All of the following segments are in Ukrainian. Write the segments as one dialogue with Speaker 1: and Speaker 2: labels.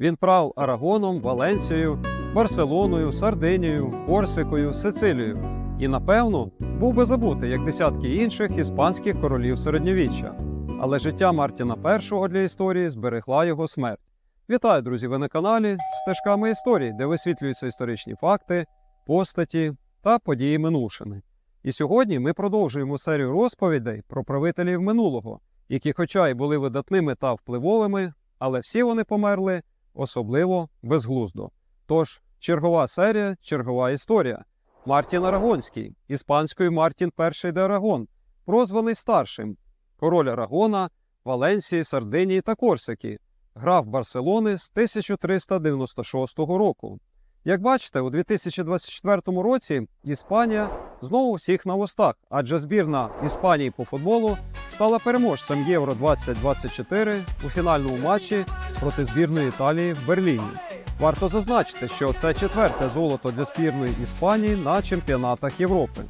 Speaker 1: Він прав Арагоном, Валенсією, Барселоною, Сардинією, Корсикою, Сицилією і, напевно, був би забутий, як десятки інших іспанських королів середньовіччя. Але життя Мартіна І для історії зберегла його смерть. Вітаю, друзі! Ви на каналі Стежками історії, де висвітлюються історичні факти, постаті та події минувшини. І сьогодні ми продовжуємо серію розповідей про правителів минулого, які, хоча й були видатними та впливовими, але всі вони померли особливо безглуздо. Тож, чергова серія, чергова історія. Мартін Арагонський, іспанською Мартін І де Арагон, прозваний старшим, король Арагона, Валенсії, Сардинії та Корсики, граф Барселони з 1396 року. Як бачите, у 2024 році Іспанія знову всіх на вустах, адже збірна Іспанії по футболу стала переможцем Євро 2024 у фінальному матчі проти збірної Італії в Берліні. Варто зазначити, що це четверте золото для збірної Іспанії на чемпіонатах Європи.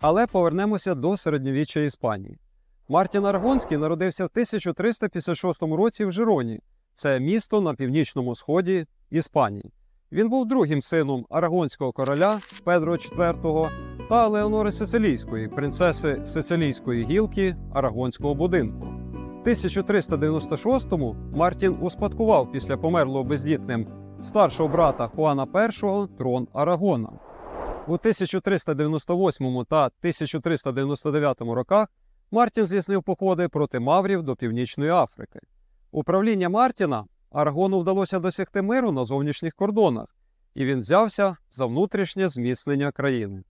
Speaker 1: Але повернемося до середньовіччя Іспанії. Мартін Аргонський народився в 1356 році в Жироні. Це місто на північному сході Іспанії. Він був другим сином арагонського короля Педро IV та Леонори Сицилійської, принцеси Сицилійської гілки Арагонського будинку. В 1396-му Мартін успадкував після померлого бездітним старшого брата Хуана І трон Арагона. У 1398 та 1399 роках Мартін здійснив походи проти маврів до Північної Африки. Управління Мартіна Арагону вдалося досягти миру на зовнішніх кордонах, і він взявся за внутрішнє зміцнення країни.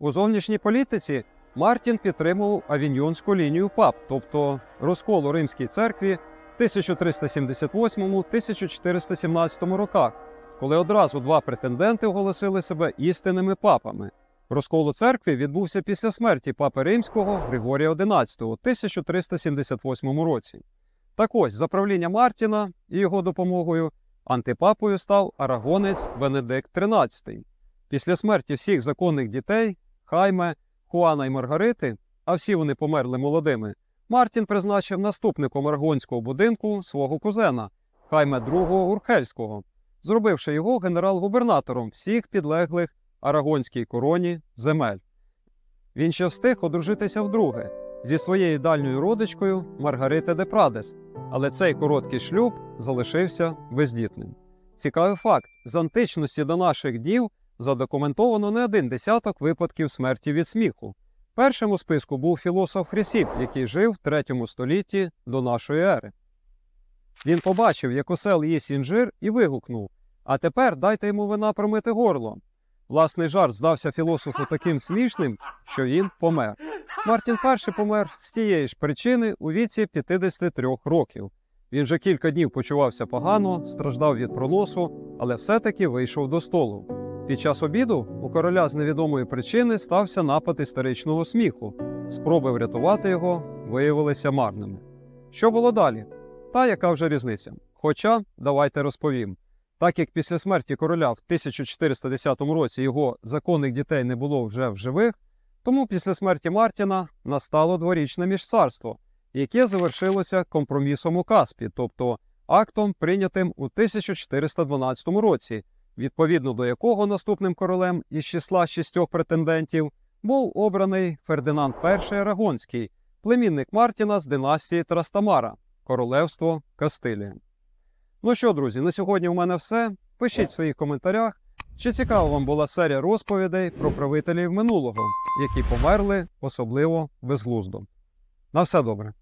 Speaker 1: У зовнішній політиці Мартін підтримував авіньйонську лінію пап, тобто розкол у Римській церкві в 1338-1417 роках, коли одразу два претенденти оголосили себе істинними папами. Розкол у церкві відбувся після смерті папи римського Григорія XI у 1378 році. Так ось, за правління Мартіна і його допомогою антипапою став арагонець Венедикт XIII. Після смерті всіх законних дітей Хайме, Хуана і Маргарити, а всі вони померли молодими, Мартін призначив наступником арагонського будинку свого кузена Хайме II Урхельського, зробивши його генерал-губернатором всіх підлеглих арагонській короні земель. Він ще встиг одружитися вдруге зі своєю дальньою родичкою Маргарите де Прадес, але цей короткий шлюб залишився бездітним. Цікавий факт: з античності до наших днів задокументовано не один десяток випадків смерті від сміху. Першим у списку був філософ Хрісіп, який жив в третьому столітті до нашої ери. Він побачив, як осел їсть інжир, і вигукнув: А тепер дайте йому вина промити горло. Власний жарт здався філософу таким смішним, що він помер. Мартін І помер з тієї ж причини у віці 53 років. Він вже кілька днів почувався погано, страждав від проносу, але все-таки вийшов до столу. Під час обіду у короля з невідомої причини стався напад історичного сміху. Спроби врятувати його виявилися марними. Що було далі? Та яка вже різниця? Хоча давайте розповім. Так як після смерті короля в 1410 році його законних дітей не було вже в живих, тому після смерті Мартіна настало дворічне міжцарство, яке завершилося компромісом у Каспі, тобто актом, прийнятим у 1412 році, відповідно до якого наступним королем із числа шістьох претендентів був обраний Фердинанд І Арагонський, племінник Мартіна з династії Трастамара, королевство Кастилія. Ну що, друзі, на сьогодні у мене все. Пишіть в своїх коментарях, чи цікава вам була серія розповідей про правителів минулого, які померли особливо безглуздо. На все добре.